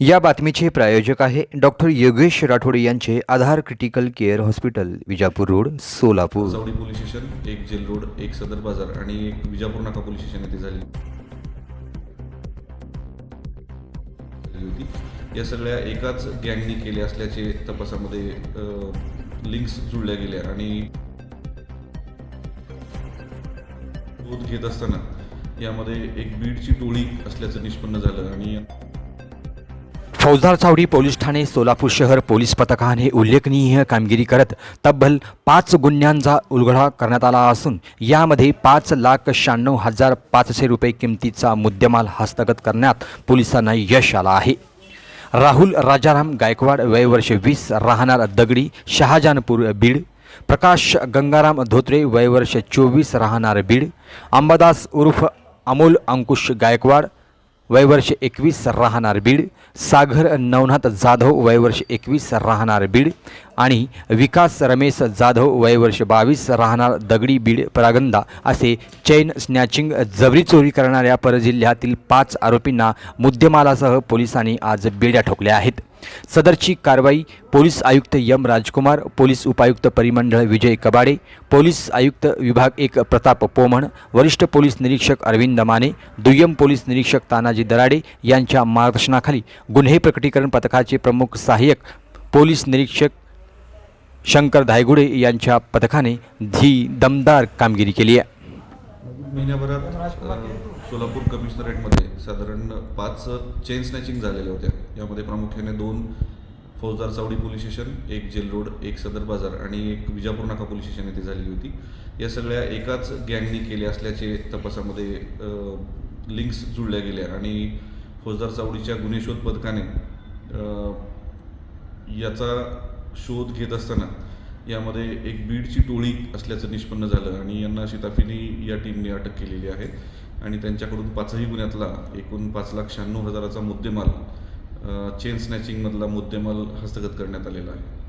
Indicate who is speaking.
Speaker 1: या बातमीचे प्रायोजक आहे डॉक्टर योगेश राठोड यांचे Aadhar critical care hospital Vijapur road Solapur.
Speaker 2: चौडी पोलीस स्टेशन एक जेल रोड एक सदर बाजार आणि एक विजापूर नाका पोलीस स्टेशन येथे झाली. होती. या सगळ्या एकाच गँगनी केले असल्याचे तपासामध्ये लिंक्स जुळल्या गेल्या आणि बोध घेत असताना यामध्ये एक बीडची टोळी असल्याचं निष्पन्न झालं आणि
Speaker 1: फौजदार चावडी पोलीस ठाणे सोलापूर शहर पोलीस पथकाने उल्लेखनीय कामगिरी करत तब्बल पाच गुन्ह्यांचा उलगडा करण्यात आला असून यामध्ये पाच लाख शहाण्णव हजार पाचशे रुपये किमतीचा मुद्देमाल हस्तगत करण्यात पोलिसांना यश आलं आहे. राहुल राजाराम गायकवाड वय वर्ष वीस राहणार दगडी शहाजहानपूर बीड. प्रकाश गंगाराम धोत्रे वय वर्ष चोवीस राहणार बीड. अंबादास उर्फ अमोल अंकुश गायकवाड वयवर्ष एकवीस राहणार बीड. सागर नवनाथ जाधव वयवर्ष एकवीस राहणार बीड. आणि विकास रमेश जाधव वयवर्ष बावीस राहणार दगडी बीड परागंदा असे चैन स्नॅचिंग जबरी चोरी करणाऱ्या परजिल्ह्यातील पाच आरोपींना मुद्देमालासह पोलिसांनी आज बेड्या ठोकल्या आहेत. सदरची कारवाई पोलीस आयुक्त यम राजकुमार पोलीस उपायुक्त परिमंडळ विजय कबाडे पोलीस आयुक्त विभाग एक प्रताप पोमण वरिष्ठ पोलीस निरीक्षक अरविंद माने दुय्यम पोलीस निरीक्षक तानाजी दराडे यांच्या मार्गदर्शनाखाली गुन्हे प्रकटीकरण पथकाचे प्रमुख सहाय्यक पोलीस निरीक्षक शंकर धायगुडे यांच्या पथकाने ही दमदार कामगिरी केली आहे.
Speaker 2: महिन्याभरात सोलापूर कमिशनरेटमध्ये साधारण पाच चेन स्नॅचिंग झालेल्या होत्या. यामध्ये प्रामुख्याने दोन फौजदार चावडी पोलीस स्टेशन एक जेल रोड एक सदर बाजार आणि एक विजापूर नाका पोलीस स्टेशन येथे झालेली होती. या सगळ्या एकाच गँगनी केले असल्याचे तपासामध्ये लिंक्स जुळल्या गेल्या आणि फौजदार चावडीच्या गुन्हे शोध पथकाने याचा शोध घेत असताना यामध्ये एक बीडची टोळी असल्याचं निष्पन्न झालं आणि यांना शिताफीने या टीमने अटक केलेली आहे. आणि त्यांच्याकडून पाचही गुन्ह्यातला एकूण पाच लाख शहाण्णव हजाराचा मुद्देमाल चेन स्नॅचिंगमधला मुद्देमाल हस्तगत करण्यात आलेला आहे.